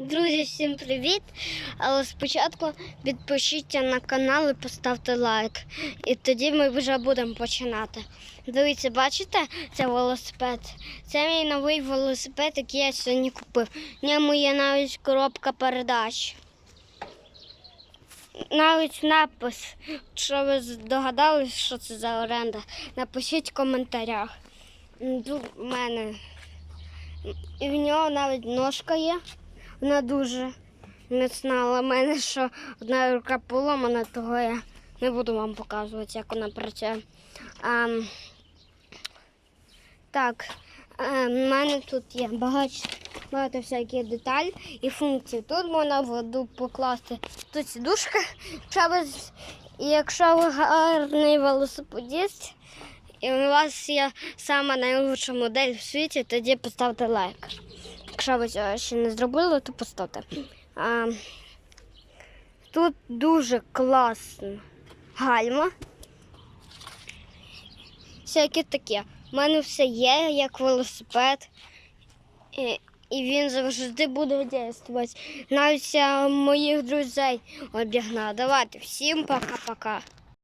Друзі, всім привіт! Але спочатку підпишіться на канал і поставте лайк. І тоді ми вже будемо починати. Дивіться, бачите, це велосипед. Це мій новий велосипед, який я сьогодні купив. В ньому є навіть коробка передач. Навіть напис, що ви здогадались, що це за оренда, напишіть в коментарях. В мене і в нього навіть ножка є. Вона дуже міцна, але в мене що одна рука поломана, того я не буду вам показувати, як вона працює. А, так, в мене тут є багато, багато всяких деталей і функцій. Тут можна воду покласти. Тут сідушка. І якщо ви гарний велосипедист, і у вас є сама найлучша модель в світі, тоді поставте лайк. Якщо ви цього ще не зробили, то поставте. А, тут дуже класно гальма. Всякі таке. У мене все є, як велосипед. І, і він завжди буде дійствувати. Навіть моїх друзей обігнав. Давайте, всім пока-пока.